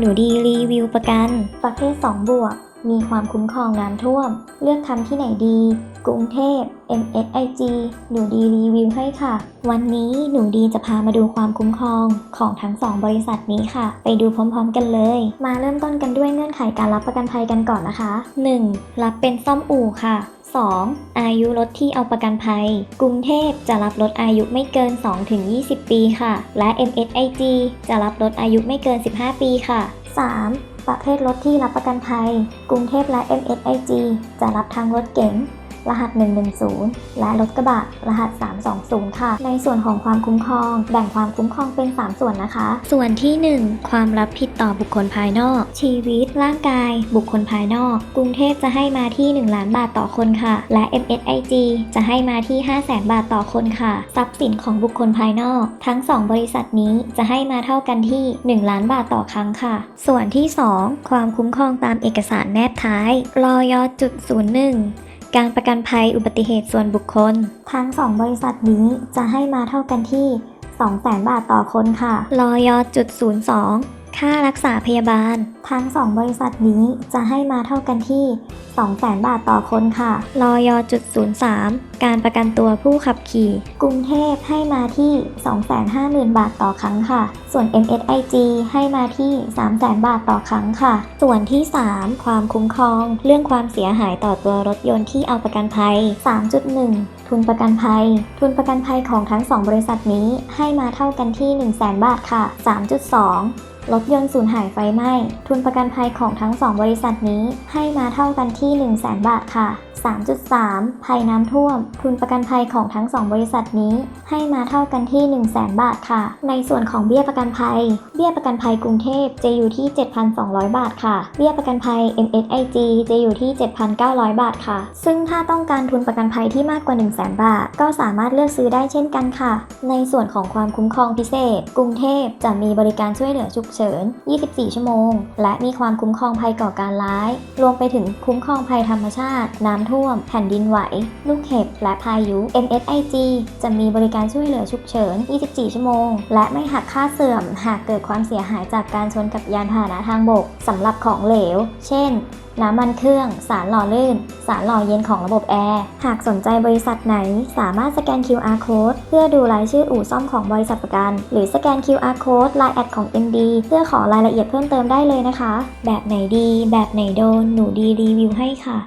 หนูดีรีวิวประกัน ประเภท2บวก มีความคุ้มครองน้ำท่วม เลือกทำที่ไหนดี กรุงเทพ MSIG หนูดีรีวิวให้ค่ะ วันนี้หนูดีจะพามาดูความคุ้มครองของทั้ง 2 บริษัทนี้ค่ะ ไปดูพร้อมๆ กันเลย มาเริ่มต้นกันด้วยเงื่อนไขการรับประกันภัยกันก่อนนะคะ 1. รับเป็นซ่อมอู่ค่ะ 2. อายุรถที่เอาประกันภัย กรุงเทพจะรับรถอายุไม่เกิน 2-20 ปีค่ะ และ MSIG จะรับรถอายุไม่เกิน 15 ปีค่ะ 3. ประเภทรถที่รับประกันภัย กรุงเทพและ MSIG จะรับทางรถเก๋ง รหัส 110 และรถกระบะ รหัส 320 ค่ะ ในส่วนของความคุ้มครอง แบ่งความคุ้มครองเป็น 3 ส่วนนะคะ ส่วนที่ 1 ความรับผิดต่อบุคคลภายนอก ชีวิต ร่างกาย บุคคลภายนอก กรุงเทพจะให้มาที่ 1 ล้านบาทต่อคนค่ะ และ MSIG จะให้มาที่ 5 0 0แสนบาทต่อคนค่ะ ทรัพย์สินของบุคคลภายนอก ทั้ง 2 บริษัทนี้จะให้มาเท่ากันที่ 1 ล้านบาทต่อครั้งค่ะ ส่วนที่ 2 ความคุ้มครองตามเอกสารแนบท้ายรอยจุด01 การประกันภัยอุบัติเหตุส่วนบุคคล ทั้ง 2 บริษัทนี้จะให้มาเท่ากันที่ 200,000 บาทต่อคนค่ะรอยจุด02 ค่ารักษาพยาบาล ทั้ง 2 บริษัทนี้จะให้มาเท่ากันที่ 200,000 บาทต่อคนค่ะรอยจุด03 การประกันตัวผู้ขับขี่ กรุงเทพให้มาที่ 250,000 บาทต่อครั้งค่ะ ส่วน MSIG ให้มาที่ 300,000 บาทต่อครั้งค่ะ ส่วนที่ 3 ความคุ้มครอง เรื่องความเสียหายต่อตัวรถยนต์ที่เอาประกันภัย 3.1 ทุนประกันภัย ทุนประกันภัยของทั้ง 2 บริษัทนี้ให้มาเท่ากันที่ 100,000 บาทค่ะ 3.2 รถยนต์สูญหายไฟไหม้ ทุนประกันภัยของทั้ง 2 บริษัทนี้ให้มาเท่ากันที่ 1 0 0 0 0แบาทค่ะ 3.3 ภัยน้ำท่วม ทุนประกันภัยของทั้ง 2 บริษัทนี้ ให้มาเท่ากันที่ 1 0 0 0 0แบาทค่ะ ในส่วนของเบี้ยประกันภัย เบี้ยประกันภัยกรุงเทพจะอยู่ที่ 7,200 บาทค่ะ เบี้ยประกันภัย MSIG จะอยู่ที่ 7,900 บาทค่ะ ซึ่งถ้าต้องการทุนประกันภัยที่มากกว่า 1 0 0 0 0แบาท ก็สามารถเลือกซื้อได้เช่นกันค่ะ ในส่วนของความคุ้มครองพิเศษ กรุงเทพจะมีบริการช่วยเหลือฉุกเฉิน24 ชั่วโมง และมีความคุ้มครองภัยก่อการร้าย รวมไปถึงคุ้มครองภัยธรรมชาติ น้ำท่วม แผ่นดินไหว ลูกเห็บ และพายุ MSIG จะมีบริการช่วยเหลือฉุกเฉิน 24 ชั่วโมง และไม่หักค่าเสื่อม หากเกิดความเสียหายจากการชนกับยานพาหนะทางบกสำหรับของเหลว เช่น น้ำมันเครื่อง สารหล่อลื่น สารหล่อเย็นของระบบแอร์ หากสนใจบริษัทไหน สามารถสแกน QR code เพื่อดูรายชื่ออู่ซ่อมของบริษัทประกัน หรือสแกน QR code ไลน์แอดของ MD เพื่อขอรายละเอียดเพิ่มเติมได้เลยนะคะ แบบไหนดี แบบไหนโดน หนูดีรีวิวให้ค่ะ